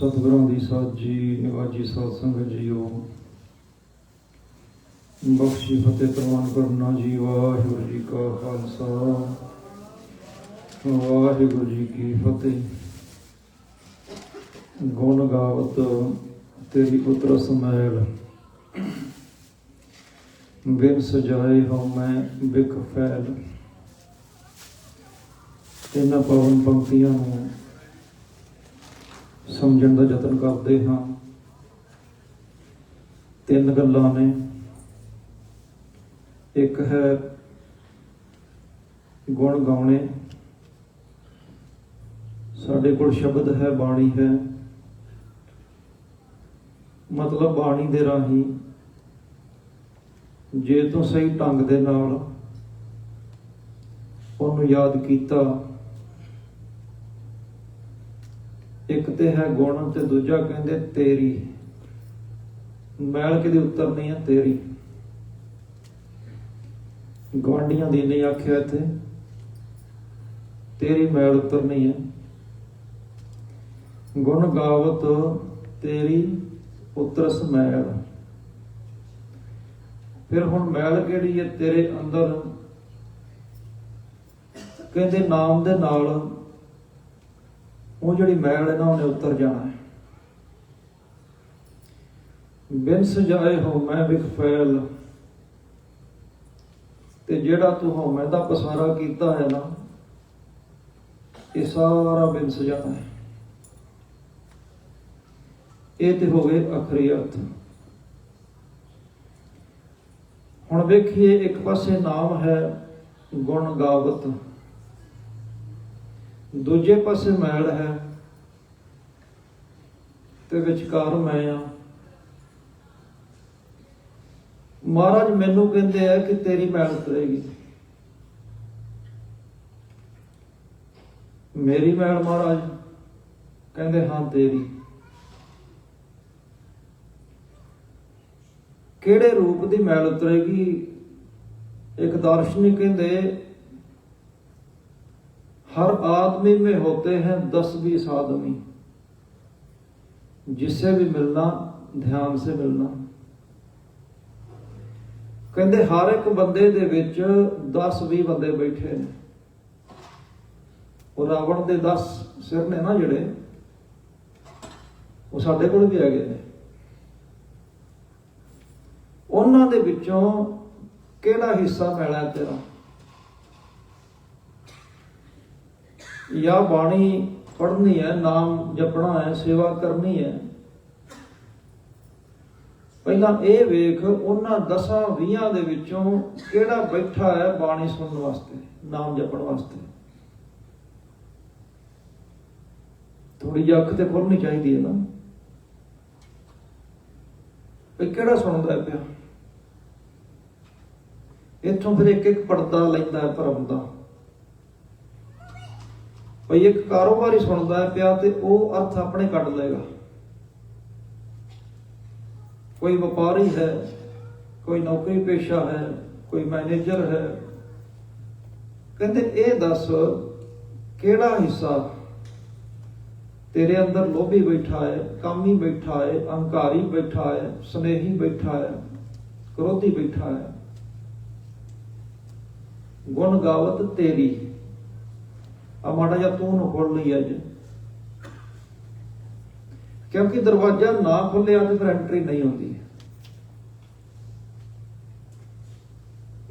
ਸਤਿਗੁਰਾਂ ਦੀ ਸਾਜੀ ਨਿਵਾਜੀ ਸਾਧ ਸੰਗਤ ਜੀਓ। ਬਖਸ਼ੀ ਫਤਿਹ ਪ੍ਰਵਾਨ ਕਰਨਾ ਜੀ, ਵਾਹਿਗੁਰੂ ਜੀ ਕਾ ਖਾਲਸਾ। ਵਾਹਿਗੁਰੂ ਜੀ ਕੀ ਫਤਿਹ। ਗੁਣ ਗਾਵਤ ਤੇਰੀ ਪੁੱਤਰ ਸਮੈਲ। ਬਿਨ ਸਜਾਏ ਹਉ ਮੈਂ ਬਿਖ ਫੈਲ। ਇਹਨਾਂ ਪਾਵਨ ਪੰਕਤੀਆਂ ਨੂੰ ਸਮਝਣ ਦਾ ਯਤਨ ਕਰਦੇ ਹਾਂ। ਤਿੰਨ ਗੱਲਾਂ ਨੇ। ਇੱਕ ਹੈ ਗੁਣ ਗਾਉਣੇ। ਸਾਡੇ ਕੋਲ ਸ਼ਬਦ ਹੈ, ਬਾਣੀ ਹੈ। ਮਤਲਬ ਬਾਣੀ ਦੇ ਰਾਹੀਂ ਜੇ ਤੋਂ ਸਹੀ ਢੰਗ ਦੇ ਨਾਲ ਉਹਨੂੰ ਯਾਦ ਕੀਤਾ ਇੱਕ ਤੇ ਹੈ ਗੁਣ ਤੇ ਦੂਜਾ ਕਹਿੰਦੇ ਤੇਰੀ। ਮੈਲ ਕਿਤੇ ਉੱਤਰ ਨਹੀਂ ਹੈ ਤੇਰੀ। ਗਵਾਂਡੀਆਂ ਦੀ ਨਹੀਂ ਆਖਿਆ ਇੱਥੇ। ਤੇਰੀ ਮੈਲ ਉੱਤਰ ਹੈ ਗੁਣ ਗਾਵਤ ਤੇਰੀ ਉਤਰਸ ਮੈਲ। ਫਿਰ ਹੁਣ ਮੈਲ ਕਿਹੜੀ ਹੈ ਤੇਰੇ ਅੰਦਰ? ਕਹਿੰਦੇ ਨਾਮ ਦੇ ਨਾਲ ਉਹ ਜਿਹੜੀ ਮੈਲ ਹੈ ਨਾ ਉਹਨੇ ਉਤਰ ਜਾਣਾ ਹੈ। ਬਿਨ ਸਜਾਏ ਹੋ ਮੈਂ ਵਿਖ ਫੈਲ। ਤੇ ਜਿਹੜਾ ਤੂੰ ਹਉਮੈ ਦਾ ਪਸਾਰਾ ਕੀਤਾ ਹੈ ਨਾ, ਇਹ ਸਾਰਾ ਬਿਨ ਸਜਾਣਾ ਹੈ। ਇਹ ਤੇ ਹੋ ਗਏ ਅਖਰੀ ਅਰਥ। ਹੁਣ ਵੇਖੀਏ ਇੱਕ ਪਾਸੇ ਨਾਮ ਹੈ ਗੁਣ ਗਾਵਤ। ਦੂਜੇ ਪਾਸੇ ਮੈਲ ਹੈ ਤੇ ਵਿਚਕਾਰ ਮੈਂ ਆ। ਮਹਾਰਾਜ ਮੈਨੂੰ ਕਹਿੰਦੇ ਆ ਕਿ ਤੇਰੀ ਮੈਲ ਉਤਰੇਗੀ ਮੇਰੀ ਮੈਲ ਮਹਾਰਾਜ? ਕਹਿੰਦੇ, ਹਾਂ, ਤੇਰੀ। ਕਿਹੜੇ ਰੂਪ ਦੀ ਮੈਲ ਉਤਰੇਗੀ? ਇੱਕ ਦਾਰਸ਼ਨਿਕ ਕਹਿੰਦੇ हर आदमी में होते हैं दस बीस आदमी जिससे भी मिलना ध्यान से मिलना ਕਹਿੰਦੇ ਹਰ ਇੱਕ ਬੰਦੇ ਦੇ ਵਿੱਚ 10 20 ਬੰਦੇ ਬੈਠੇ ਨੇ ਉਹ ਰਾਵਣ ਦੇ 10 ਸਿਰ ਨੇ ਨਾ ਜਿਹੜੇ ਉਹ ਸਾਡੇ ਕੋਲ ਵੀ ਹੈਗੇ ਨੇ ਉਹਨਾਂ ਦੇ ਵਿੱਚੋਂ ਕਿਹੜਾ ਹਿੱਸਾ ਮਿਲਿਆ ਤੇਰਾ ਜਾਂ ਬਾਣੀ ਪੜ੍ਹਨੀ ਹੈ, ਨਾਮ ਜਪਣਾ ਹੈ, ਸੇਵਾ ਕਰਨੀ ਹੈ। ਪਹਿਲਾਂ ਇਹ ਵੇਖ ਉਹਨਾਂ ਦਸਾਂ ਵੀਹਾਂ ਦੇ ਵਿੱਚੋਂ ਕਿਹੜਾ ਬੈਠਾ ਹੈ ਬਾਣੀ ਸੁਣਨ ਵਾਸਤੇ, ਨਾਮ ਜਪਣ ਵਾਸਤੇ। ਥੋੜੀ ਜਿਹੀ ਅੱਖ ਤੇ ਖੋਲਣੀ ਚਾਹੀਦੀ ਹੈ ਨਾ। ਵੀ ਕਿਹੜਾ ਸੁਣਦਾ ਹੈ ਪਿਆ? ਇੱਥੋਂ ਫਿਰ ਇੱਕ ਇੱਕ ਪਰਦਾ ਲੈਂਦਾ ਹੈ ਭਰਮ ਦਾ। ਭਈ ਇੱਕ ਕਾਰੋਬਾਰੀ ਸੁਣਦਾ ਹੈ ਪਿਆ ਤੇ ਉਹ ਅਰਥ ਆਪਣੇ ਕੱਢ ਲਏਗਾ। ਕੋਈ ਵਪਾਰੀ ਹੈ, ਕੋਈ ਨੌਕਰੀ ਪੇਸ਼ਾ ਹੈ, ਕੋਈ ਮੈਨੇਜਰ ਹੈ। ਕਹਿੰਦੇ, ਇਹ ਦੱਸ ਕਿਹੜਾ ਹਿੱਸਾ ਤੇਰੇ ਅੰਦਰ ਲੋਭੀ ਬੈਠਾ ਹੈ, ਕਾਮੀ ਬੈਠਾ ਹੈ, ਅਹੰਕਾਰੀ ਬੈਠਾ ਹੈ, ਸਨੇਹੀ ਬੈਠਾ ਹੈ, ਕ੍ਰੋਧੀ ਬੈਠਾ ਹੈ? ਗੁਣ ਗਾਵਤ ਤੇਰੀ। ਆ ਮਾੜਾ ਜਿਹਾ ਤੂੰ ਨੂੰ ਖੋਲ ਲਈ ਅੱਜ। ਕਿਉਂਕਿ ਦਰਵਾਜ਼ਾ ਨਾ ਖੁੱਲਿਆ ਤੇ ਫਿਰ ਐਂਟਰੀ ਨਹੀਂ ਹੁੰਦੀ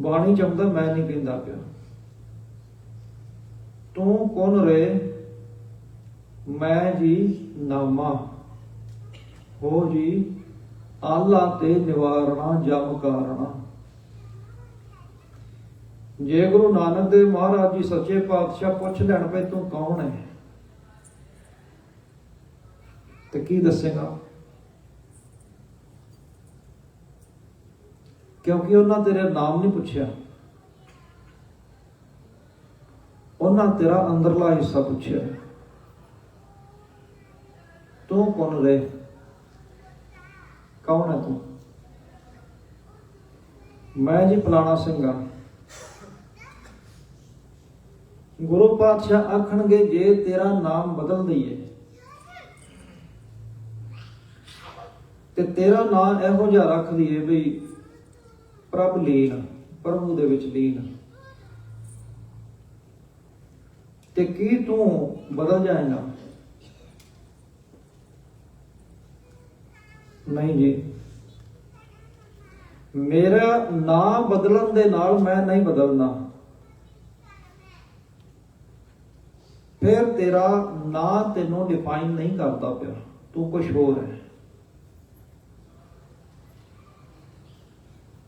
ਬਾਣੀ ਚੰਦਾ ਮੈਂ ਨਹੀਂ ਕਹਿੰਦਾ ਪਿਆ। ਤੂੰ ਕੌਣ ਰੇ ਮੈਂ ਜੀ ਨਾਮਾ। ਹੋ ਜੀ, ਆਲਾ ਤੇ ਨਿਵਾਰਣਾ ਜਮ ਕਾਰਣਾ ਜੇ ਗੁਰੂ ਨਾਨਕ ਦੇਵ ਮਹਾਰਾਜ ਜੀ ਸੱਚੇ ਪਾਤਸ਼ਾਹ ਪੁੱਛ ਲੈਣ ਪਏ ਤੂੰ ਕੌਣ ਹੈ? ਤੇ ਕੀ ਦੱਸੇਗਾ? ਕਿਉਂਕਿ ਉਹਨਾਂ ਤੇਰਾ ਨਾਮ ਨਹੀਂ ਪੁੱਛਿਆ। ਉਹਨਾਂ ਤੇਰਾ ਅੰਦਰਲਾ ਹਿੱਸਾ ਪੁੱਛਿਆ। ਤੂੰ ਕੌਣ ਰੇ? ਕੌਣ ਹੈ ਤੂੰ? ਮੈਂ ਜੀ ਫਲਾਣਾ ਸਿੰਘ ਹਾਂ। ਗੁਰੂ ਪਾਤਸ਼ਾਹ ਆਖਣਗੇ, ਜੇ ਤੇਰਾ ਨਾਮ ਬਦਲ ਦਈਏ ਤੇ ਤੇਰਾ ਨਾਂ ਇਹੋ ਜਿਹਾ ਰੱਖ ਦਈਏ ਵੀ ਪ੍ਰਭ ਲੀਨ, ਪ੍ਰਭੂ ਦੇ ਵਿੱਚ ਲੀਨ। ਤੇ ਕੀ ਤੂੰ ਬਦਲ ਜਾਏਗਾ? ਨਹੀਂ ਜੀ। ਮੇਰਾ ਨਾਂ ਬਦਲਣ ਦੇ ਨਾਲ ਮੈਂ ਨਹੀਂ ਬਦਲਣਾ। ਫਿਰ ਤੇਰਾ ਨਾਂ ਤੈਨੂੰ ਡਿਫਾਈਨ ਨਹੀਂ ਕਰਦਾ ਪਿਆ। ਤੂੰ ਕੁਝ ਹੋਰ ਹੈ।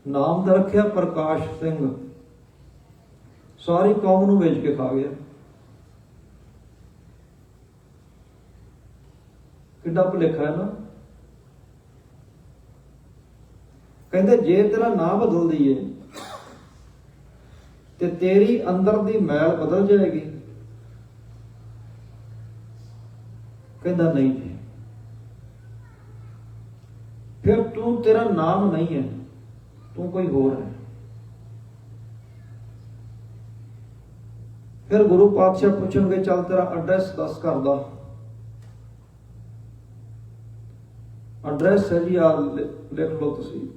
ਨਾਮ ਤਾਂ ਰੱਖਿਆ ਪ੍ਰਕਾਸ਼ ਸਿੰਘ। ਸਾਰੀ ਕੌਮ ਨੂੰ ਵੇਚ ਕੇ ਖਾ ਗਿਆ। ਕਿੱਡਾ ਭੁਲੇਖਾ ਹੈ ਨਾ। ਕਹਿੰਦੇ, ਜੇ ਤੇਰਾ ਨਾਮ ਬਦਲ ਦਈਏ, ਤੇ ਤੇਰੀ ਅੰਦਰ ਦੀ ਮੈਲ ਬਦਲ ਜਾਏਗੀ। ਕਹਿੰਦਾ ਨਹੀਂ ਜੀ। ਫਿਰ ਤੂੰ ਤੇਰਾ ਨਾਮ ਨਹੀਂ ਹੈ, ਤੂੰ ਕੋਈ ਹੋਰ ਹੈ। ਫਿਰ ਗੁਰੂ ਪਾਤਸ਼ਾਹ ਪੁੱਛਣਗੇ, ਚੱਲ ਤੇਰਾ ਐਡਰੈਸ ਦੱਸ ਘਰ ਦਾ। ਐਡਰੈਸ ਹੈ ਜੀ ਆ ਲਿਖ ਲਓ ਤੁਸੀਂ।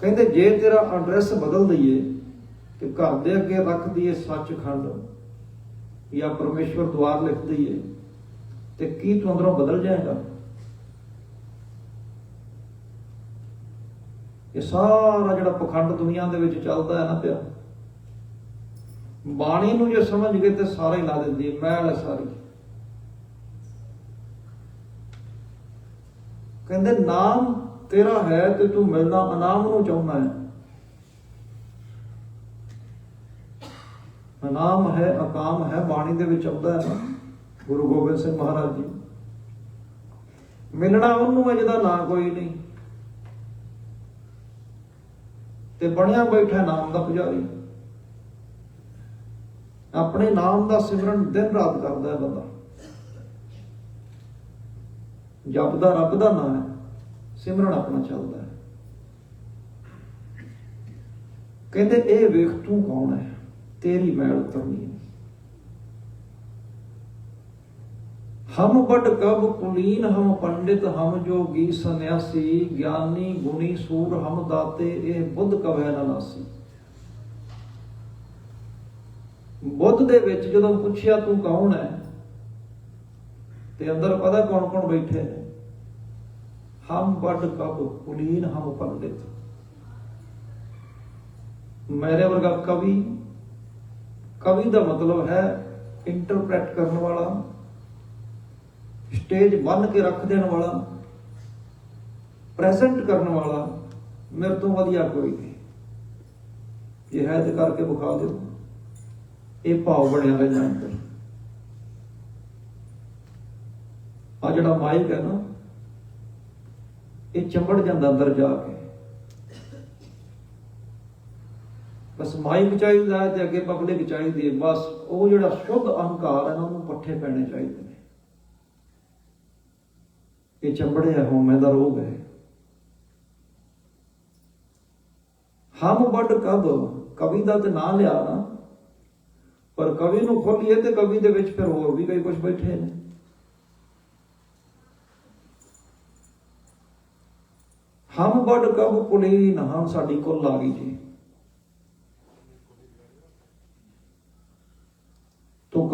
ਕਹਿੰਦੇ, ਜੇ ਤੇਰਾ ਐਡਰੈਸ ਬਦਲ ਦਈਏ ਤੇ ਘਰ ਦੇ ਅੱਗੇ ਰੱਖ ਦਈਏ ਸੱਚਖੰਡ ਜਾਂ ਪਰਮੇਸ਼ਵਰ ਦੁਆਰ ਲਿਖ ਦਈਏ ਤੇ ਕੀ ਤੂੰ ਅੰਦਰੋਂ ਬਦਲ ਜਾਏਗਾ? ਇਹ ਸਾਰਾ ਜਿਹੜਾ ਪਖੰਡ ਦੁਨੀਆ ਦੇ ਵਿੱਚ ਚੱਲਦਾ ਹੈ ਨਾ ਪਿਆ। ਬਾਣੀ ਨੂੰ ਜੇ ਸਮਝ ਗਏ ਤੇ ਸਾਰਾ ਹੀ ਲਾ ਦਿੰਦੀ ਹੈ ਮਹਿਲ ਹੈ ਸਾਰੀ। ਕਹਿੰਦੇ, ਨਾਮ ਤੇਰਾ ਹੈ ਤੇ ਤੂੰ ਮਿਲਣਾ, ਅਨਾਮ ਨੂੰ ਚਾਹੁੰਦਾ ਹੈ। ਅਨਾਮ ਹੈ, ਅਕਾਮ ਹੈ, ਬਾਣੀ ਦੇ ਵਿੱਚ ਆਉਂਦਾ ਹੈ ਨਾ, ਗੁਰੂ ਗੋਬਿੰਦ ਸਿੰਘ ਮਹਾਰਾਜ ਜੀ। ਮਿਲਣਾ ਉਹਨੂੰ ਹੈ ਜਿਹਦਾ ਨਾਂ ਕੋਈ ਨਹੀਂ। ਤੇ ਬਣਿਆ ਬੈਠਾ ਨਾਮ ਦਾ ਪੁਜਾਰੀ। ਆਪਣੇ ਨਾਮ ਦਾ ਸਿਮਰਨ ਦਿਨ ਰਾਤ ਕਰਦਾ ਹੈ ਬੰਦਾ। ਜਪਦਾ ਰੱਬ ਦਾ ਨਾਮ ਹੈ, ਸਿਮਰਨ ਆਪਣਾ ਚੱਲਦਾ ਹੈ। ਕਹਿੰਦੇ, ਇਹ ਵੇਖ ਤੂੰ ਕੌਣ ਹੈ? ਤੇਰੀ ਮੈਲ ਉਤਰਨੀ ਹੈ। ਹਮ ਬਟ ਕਬ ਕੁਲੀਨ, ਹਮ ਪੰਡਿਤ, ਹਮ ਜੋਗੀ ਸੰਨਿਆਸੀ, ਗਿਆਨੀ, ਗੁਣੀ, ਸੂਰ, ਹਮ ਦਾਤੇ, ਇਹ ਬੁੱਧ ਕਵੈ ਨਾਸੀ। ਬੁੱਧ ਦੇ ਵਿੱਚ ਜਦੋਂ ਪੁੱਛਿਆ ਤੂੰ ਕੌਣ ਹੈ, ਤੇ ਅੰਦਰ ਪਤਾ ਕੌਣ ਕੌਣ ਬੈਠੇ ਨੇ? ਹਮ ਬੜ ਕਬ ਕੁਲੀਨ, ਹਮ ਪੰਡਿਤ। ਮੇਰੇ ਵਰਗਾ ਕਵੀ ਕਵੀ ਦਾ ਮਤਲਬ ਹੈ ਇੰਟਰਪ੍ਰੈਟ ਕਰਨ ਵਾਲਾ ਸਟੇਜ ਬੰਨ ਕੇ ਰੱਖ ਦੇਣ ਵਾਲਾ ਪ੍ਰੈਜ਼ੈਂਟ ਕਰਨ ਵਾਲਾ ਮੇਰੇ ਤੋਂ ਵਧੀਆ ਕੋਈ ਨਹੀਂ। ਇਹ ਹੈ ਤੇ ਕਰਕੇ ਵਿਖਾ ਦਿਓ। ਇਹ ਭਾਵ ਬਣਿਆ ਰਹਿਣਾ ਅੰਦਰ। ਆ ਜਿਹੜਾ ਮਾਈਕ ਹੈ ਨਾ, ਇਹ ਚੰਬੜ ਜਾਂਦਾ ਅੰਦਰ ਜਾ ਕੇ। ਬਸ ਮਾਈਕ ਚਾਹੀਦਾ ਹੈ ਤੇ ਅੱਗੇ ਪਬਲਿਕ ਚਾਹੀਦੀ ਹੈ। ਬਸ ਉਹ ਜਿਹੜਾ ਸ਼ੁੱਧ ਅਹੰਕਾਰ ਹੈ ਨਾ, ਉਹਨੂੰ ਪੱਠੇ ਪੈਣੇ ਚਾਹੀਦੇ ਨੇ। ਇਹ ਚੰਬੜਿਆ ਹਉਮੈ ਦਾ ਰੋਗ ਹੈ। ਹਮ ਵੱਡ ਕਬ, ਕਵੀ ਦਾ ਤੇ ਨਾਂ ਲਿਆ ਨਾ। ਪਰ ਕਵੀ ਨੂੰ ਖੋਲੀਏ ਤੇ ਕਵੀ ਦੇ ਵਿੱਚ ਫਿਰ ਹੋਰ ਵੀ ਕਈ ਕੁਝ ਬੈਠੇ ਨੇ। ਹਮ ਵੱਡ ਕਬ ਕੁਲੀਨ ਹਮ ਸਾਡੀ ਕੁੱਲ ਆ ਗਈ ਜੀ ਤੂੰ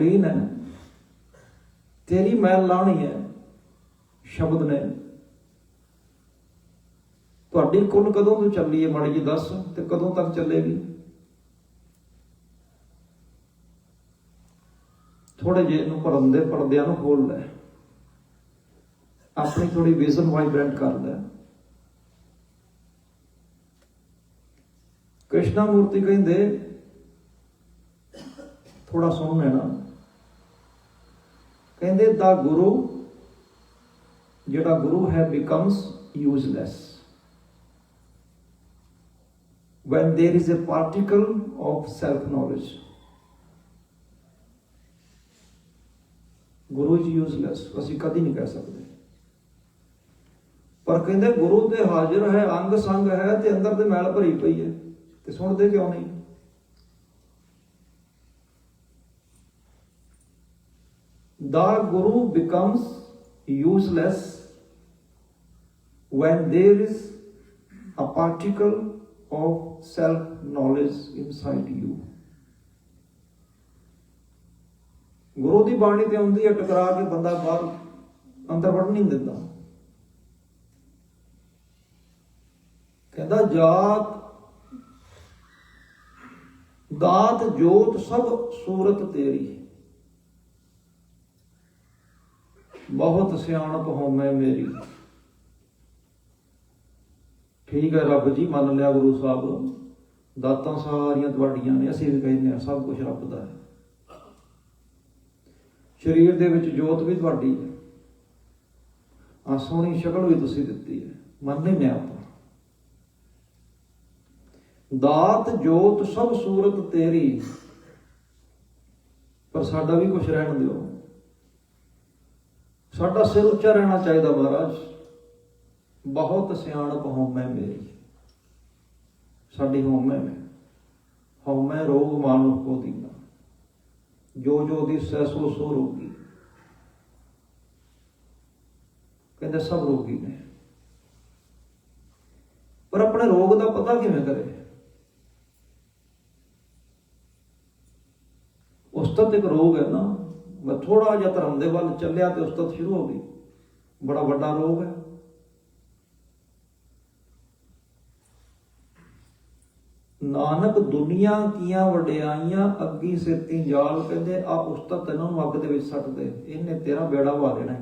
ਕੌਣ ਹੈ। ਤੇਰੀ ਮੈਲ ਲਾਣੀ ਹੈ, ਸ਼ਬਦ ਨੇ। ਤੁਹਾਡੀ ਕੁੱਲ ਕਦੋਂ ਤੋਂ ਚੱਲੀ ਹੈ ਮਾੜੀ ਜੀ ਦੱਸ ਤੇ ਕਦੋਂ ਤੱਕ ਚੱਲੇਗੀ? ਥੋੜੇ ਜਿਹੇ ਨੂੰ ਭਰਨ ਦੇ ਪਰਦਿਆਂ ਨੂੰ ਖੋਲ ਲੈ। ਆਪਣੀ ਥੋੜੀ ਵਿਜ਼ਨ ਵਾਈਬ੍ਰੈਂਟ ਕਰ ਲੈ। ਕ੍ਰਿਸ਼ਨਾ ਮੂਰਤੀ ਕਹਿੰਦੇ ਥੋੜਾ ਸੁਣ ਲੈਣਾ। ਕਹਿੰਦੇ ਦਾ ਗੁਰੂ, ਜਿਹੜਾ ਗੁਰੂ ਹੈ becomes useless when there is a particle of self knowledge guru is useless ਅਸੀਂ ਕਦੀ ਨਹੀਂ ਕਹਿ ਸਕਦੇ। ਪਰ ਕਹਿੰਦੇ ਗੁਰੂ ਤੇ ਹਾਜ਼ਰ ਹੈ ਅੰਗ ਸੰਗ ਹੈ ਤੇ ਅੰਦਰ ਤੇ ਮੈਲ ਭਰੀ ਪਈ ਹੈ, ਤੇ ਸੁਣਦੇ ਕਿਉਂ ਨਹੀਂ? ਦਾ ਗੁਰੂ becomes useless when there is a particle of self knowledge inside you ਗੁਰੂ ਦੀ ਬਾਣੀ ਤੇ ਆਉਂਦੀ ਹੈ ਟਕਰਾ ਕੇ ਬੰਦਾ ਬਾਹਰ ਅੰਦਰ ਵੜਨ ਨਹੀਂ ਦਿੰਦਾ ਕਹਿੰਦਾ ਜਾਤ ਦਾਤ ਜੋਤ ਸਭ ਸੂਰਤ ਤੇਰੀ ਬਹੁਤ ਸਿਆਣਪ ਹਉਮੈ ਮੇਰੀ। ਠੀਕ ਹੈ ਰੱਬ ਜੀ, ਮੰਨ ਲਿਆ ਗੁਰੂ ਸਾਹਿਬ। ਦਾਤਾਂ ਸਾਰੀਆਂ ਤੁਹਾਡੀਆਂ ਨੇ, ਅਸੀਂ ਵੀ ਕਹਿੰਦੇ ਹਾਂ, ਸਭ ਕੁਝ ਰੱਬ ਦਾ ਹੈ। ਸਰੀਰ ਦੇ ਵਿੱਚ ਜੋਤ ਵੀ ਤੁਹਾਡੀ ਹੈ। ਆ ਸੋਹਣੀ ਸ਼ਕਲ ਵੀ ਤੁਸੀਂ ਦਿੱਤੀ ਹੈ। ਮੰਨ ਲੈਂਦੇ ਹਾਂ ਆਪਾਂ। ਦਾਤ, ਜੋਤ ਸਭ ਸੂਰਤ ਤੇਰੀ। ਪਰ ਸਾਡਾ ਵੀ ਕੁਝ ਰਹਿਣ ਦਿਓ। ਸਾਡਾ ਸਿਰ ਉੱਚਾ ਰਹਿਣਾ ਚਾਹੀਦਾ ਮਹਾਰਾਜ। ਬਹੁਤ ਸਿਆਣਪ ਹਉਮੈ ਮੇਰੀ। ਸਾਡੀ ਹਉਮੈ ਮੈਂ। ਹਉਮੈ ਰੋਗ ਮਾਨੁ ਕੋ ਦੀਨਾ। ਜੋ ਜੋ ਦੀ ਸੈ ਸੋ ਰੋਗੀ। ਕਹਿੰਦੇ ਸਭ ਰੋਗੀ ਨੇ। ਪਰ ਆਪਣੇ ਰੋਗ ਦਾ ਪਤਾ ਕਿਵੇਂ ਕਰੇ? ਉਸਤਤ ਇੱਕ ਰੋਗ ਹੈ ਨਾ। ਮੈਂ ਥੋੜਾ ਜਿਹਾ ਧਰਮ ਦੇ ਵੱਲ ਚੱਲਿਆ ਤੇ ਉਸਤਤ ਸ਼ੁਰੂ ਹੋ ਗਈ। ਬੜਾ ਵੱਡਾ ਰੋਗ ਹੈ। ਨਾਨਕ ਦੁਨੀਆ ਕੀਆਂ ਵਡਿਆਈਆਂ ਅੱਗੀ ਸਿਰਤੀ ਜਾਲ ਕਹਿੰਦੇ, ਆ ਉਸਤਤ ਤੈਨੂੰ ਅੱਗ ਦੇ ਵਿੱਚ ਸੱਟ ਦੇ। ਇਹਨੇ ਤੇਰਾ ਬੇੜਾ ਵਾ ਦੇਣਾ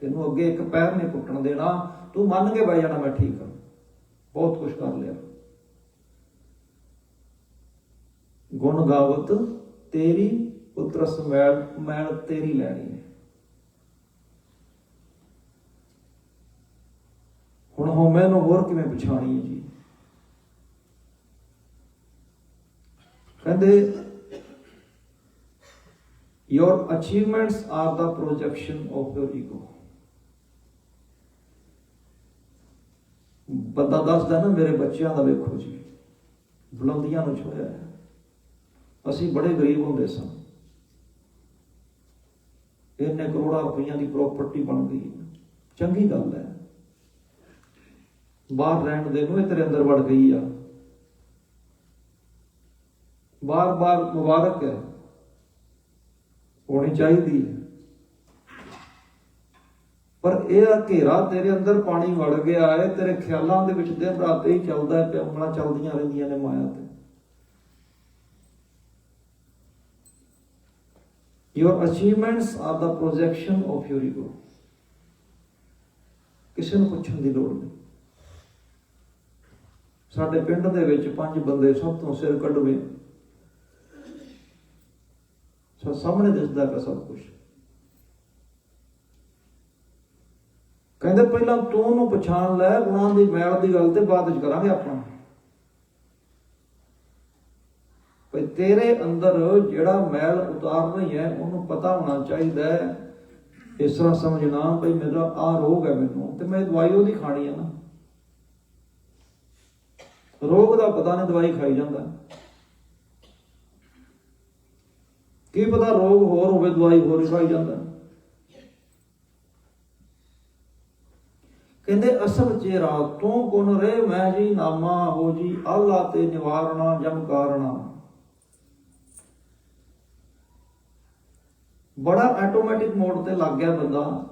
ਤੈਨੂੰ ਅੱਗੇ ਇੱਕ ਪੈਰ ਨਹੀਂ ਪੁੱਟਣ ਦੇਣਾ। ਤੂੰ ਮੰਨ ਕੇ ਬਹਿ ਜਾਣਾ, ਮੈਂ ਠੀਕ ਹਾਂ। ਬਹੁਤ ਕੁਝ ਕਰ ਲਿਆ। ਗੁਣ ਗਾਵਤ ਤੇਰੀ ਉਤਰਸ ਮੈਲ ਮੈਲ ਤੇਰੀ ਲੈਣੀ ਹੈ। ਹੁਣ ਹਉਮੈ ਨੂੰ ਹੋਰ ਕਿਵੇਂ ਪਛਾਣੀਏ ਜੀ? ਕਹਿੰਦੇ, your achievements are the projection of your ego. ਬੰਦਾ ਦੱਸਦਾ ਨਾ, ਮੇਰੇ ਬੱਚਿਆਂ ਦਾ ਵੇਖੋ ਜੀ, ਬੁਲੰਦੀਆਂ ਨੂੰ ਛੋਇਆ ਅਸੀਂ ਬੜੇ ਗਰੀਬ ਹੁੰਦੇ ਸਾਂ। ਇੰਨੇ ਕਰੋੜਾਂ ਰੁਪਈਆਂ ਦੀ ਪ੍ਰਾਪਰਟੀ ਬਣ ਗਈ। ਚੰਗੀ ਗੱਲ ਹੈ। ਬਾਹਰ ਰਹਿਣ ਦੇ ਨੂੰ ਇਹ ਤੇਰੇ ਅੰਦਰ ਵੜ ਗਈ ਆ। ਬਾਰ-ਬਾਰ ਮੁਬਾਰਕ ਹੈ। ਹੋਣੀ ਚਾਹੀਦੀ ਹੈ। ਪਰ ਇਹ ਆ ਘੇਰਾ ਤੇਰੇ ਅੰਦਰ ਪਾਣੀ ਵੜ ਗਿਆ ਹੈ, ਤੇਰੇ ਖਿਆਲਾਂ ਦੇ ਵਿੱਚ ਦਿਨ ਰਾਤ ਹੀ ਚੱਲਦਾ ਹੈ ਪਿਆਮਣਾ ਚੱਲਦੀਆਂ ਰਹਿੰਦੀਆਂ ਨੇ ਮਾਇਆ ਤੇ। Your achievements are the projection of your ego. ਕਿਸੇ ਨੂੰ ਪੁੱਛਣ ਦੀ ਲੋੜ ਨਹੀਂ। ਸਾਡੇ ਪਿੰਡ ਦੇ ਵਿੱਚ ਪੰਜ ਬੰਦੇ ਸਭ ਤੋਂ ਸਿਰ ਕੱਢਵੇਂ ਸੋ ਸਾਹਮਣੇ ਦਿਸਦਾ ਪਿਆ ਸਭ ਕੁਝ ਕਹਿੰਦੇ ਪਹਿਲਾਂ ਤੂੰ ਉਹਨੂੰ ਪਛਾਣ ਲੈ ਗੁਣਾਂ ਦੀ ਮੈਲ ਦੀ ਗੱਲ ਤੇ ਬਾਅਦ ਵਿੱਚ ਕਰਾਂਗੇ ਆਪਾਂ ਭਈ ਤੇਰੇ ਅੰਦਰ ਜਿਹੜਾ ਮੈਲ ਉਤਾਰ ਰਹੀ ਹੈ, ਉਹਨੂੰ ਪਤਾ ਹੋਣਾ ਚਾਹੀਦਾ ਹੈ। ਇਸ ਤਰ੍ਹਾਂ ਸਮਝਣਾ ਭਈ ਮੇਰਾ ਆ ਰੋਗ ਹੈ ਮੈਨੂੰ, ਤੇ ਮੈਂ ਦਵਾਈ ਉਹਦੀ ਖਾਣੀ ਹੈ ਨਾ। ਰੋਗ ਦਾ ਪਤਾ ਨਹੀਂ ਦਵਾਈ ਖਾਈ ਜਾਂਦਾ। ਕੀ ਪਤਾ ਰੋਗ ਹੋਰ ਹੋਵੇ, ਦਵਾਈ ਹੋਰ ਹੀ ਖਾਈ ਜਾਂਦਾ। ਕਹਿੰਦੇ, ਅਸਲ ਚਿਹਰਾ ਤੂੰ ਗੁਣ ਰੇ ਮੈਂ ਜੀ ਨਾਮਾ, ਹੋ ਜੀ ਆਲਾ ਤੇ ਨਿਵਾਰਣਾ ਜਮ ਕਾਰਣਾ ਬੜਾ ਆਟੋਮੈਟਿਕ ਮੋਡ ਤੇ ਲੱਗ ਗਿਆ ਬੰਦਾ।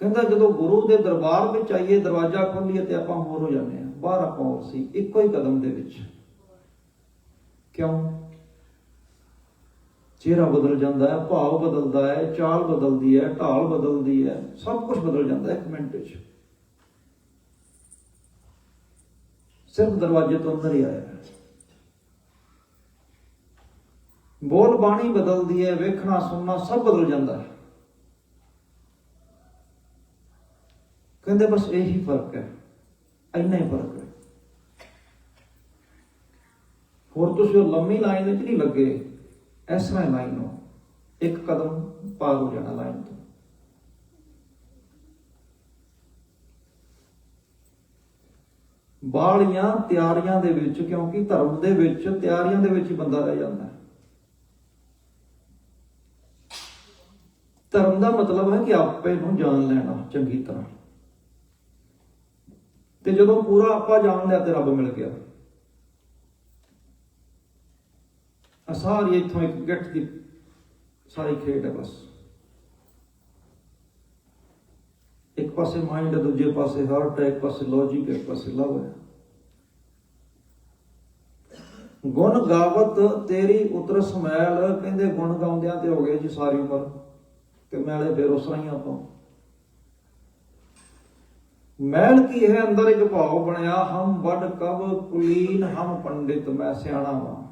ਕਹਿੰਦਾ ਜਦੋਂ ਗੁਰੂ ਦੇ ਦਰਬਾਰ ਵਿੱਚ ਆਈਏ, ਦਰਵਾਜ਼ਾ ਖੋਲੀਏ ਤੇ ਆਪਾਂ ਹੋਰ ਹੋ ਜਾਂਦੇ ਆ ਬਾਹਰ ਆਪਾਂ ਹੋਰ ਸੀ, ਇੱਕੋ ਹੀ ਕਦਮ ਦੇ ਵਿੱਚ। ਕਿਉਂ? ਚਿਹਰਾ ਬਦਲ ਜਾਂਦਾ ਹੈ, ਭਾਵ ਬਦਲਦਾ ਹੈ, ਚਾਲ ਬਦਲਦੀ ਹੈ, ਢਾਲ ਬਦਲਦੀ ਹੈ, ਸਭ ਕੁਝ ਬਦਲ ਜਾਂਦਾ ਹੈ ਇੱਕ ਮਿੰਟ ਵਿੱਚ। ਸਿਰਫ ਦਰਵਾਜ਼ੇ ਤੋਂ ਅੰਦਰ ਹੀ ਆਇਆ ਹੈ ਬੋਲ ਬਾਣੀ ਬਦਲਦੀ ਹੈ, ਵੇਖਣਾ, ਸੁਣਨਾ, ਸਭ ਬਦਲ ਜਾਂਦਾ ਹੈ। ਕਹਿੰਦੇ ਬਸ ਇਹੀ ਫ਼ਰਕ ਹੈ, ਇੰਨਾ ਹੀ ਫ਼ਰਕ ਹੈ। ਹੋਰ ਤੁਸੀਂ ਉਹ ਲੰਮੀ ਲਾਈਨ ਵਿੱਚ ਨਹੀਂ ਲੱਗੇ, ਇਸ ਤਰ੍ਹਾਂ ਲਾਈਨ ਹੋ ਇੱਕ ਕਦਮ ਪਾਰ ਹੋ ਜਾਣਾ ਲਾਈਨ ਤੋਂ। ਬਾਲੀਆਂ ਤਿਆਰੀਆਂ ਦੇ ਵਿੱਚ, ਕਿਉਂਕਿ ਧਰਮ ਦੇ ਵਿੱਚ ਤਿਆਰੀਆਂ ਦੇ ਵਿੱਚ ਹੀ ਬੰਦਾ ਰਹਿ ਜਾਂਦਾ ਹੈ। ਧਰਮ ਦਾ ਮਤਲਬ ਹੈ ਕਿ ਆਪੇ ਨੂੰ ਜਾਣ ਲੈਣਾ ਚੰਗੀ ਤਰ੍ਹਾਂ। ਤੇ ਜਦੋਂ ਪੂਰਾ ਆਪਾ ਜਾਣ ਲਿਆ ਤੇ ਰੱਬ ਮਿਲ ਗਿਆ। ਆ ਸਾਰੀ ਇੱਥੋਂ ਇੱਕ ਗਿੱਠ ਦੀ ਸਾਰੀ ਖੇਡ ਹੈ ਬਸ। ਇੱਕ ਪਾਸੇ ਮਾਈਂਡ ਹੈ ਦੂਜੇ ਪਾਸੇ ਹਾਰਟ ਹੈ, ਇੱਕ ਪਾਸੇ ਲੌਜੀਕ ਇੱਕ ਪਾਸੇ ਲਵ ਹੈ। ਗੁਣ ਗਾਵਤ ਤੇਰੀ ਉਤਰ ਸਮੈਲ, ਕਹਿੰਦੇ ਗੁਣ ਗਾਉਂਦਿਆਂ ਤੇ ਹੋ ਗਏ ਜੀ ਸਾਰੀ ਉਮਰ। ਤੇ ਮੈਲੇ ਫੇਰ ਉਸ ਰਹੀਆਂ ਤੋਂ ਮੈਲ ਕੀ ਹੈ? ਅੰਦਰ ਇੱਕ ਭਾਵ ਬਣਿਆ, ਹਮ ਵੱਡ ਕਬ ਕੁਲੀਨ, ਹਮ ਪੰਡਿਤ, ਮੈਂ ਸਿਆਣਾ ਵਾਂ।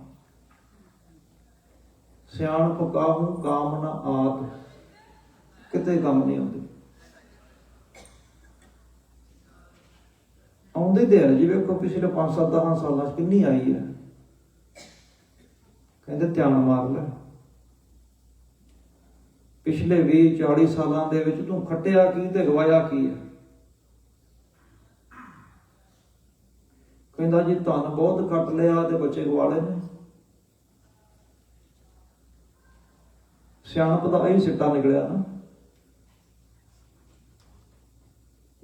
ਸਿਆਣ ਕਾਹੂ, ਕਾਮ ਨ ਆਤ ਕਿਤੇ ਕੰਮ ਨਹੀਂ ਆਉਂਦੀ। ਆਉਂਦੇ ਦੇ ਹੈ ਜੀ, ਵੇਖੋ ਪਿਛਲੇ 5-7 10 ਸਾਲਾਂ ਚ ਕਿੰਨੀ ਆਈ ਹੈ। ਕਹਿੰਦੇ ਧਿਆਨ ਮਾਰ ਲੈ। ਪਿਛਲੇ 20 40 ਸਾਲਾਂ ਦੇ ਵਿੱਚ ਤੂੰ ਖੱਟਿਆ ਕੀ ਤੇ ਗਵਾਇਆ ਕੀ ਹੈ ਕਹਿੰਦਾ ਜੀ, ਧਨ ਬਹੁਤ ਕੱਟ ਲਿਆ ਤੇ ਬੱਚੇ ਗਵਾ ਲਏ ਨੇ। ਸਿਆਣਪ ਦਾ ਇਹ ਸਿੱਟਾ ਨਿਕਲਿਆ ਨਾ।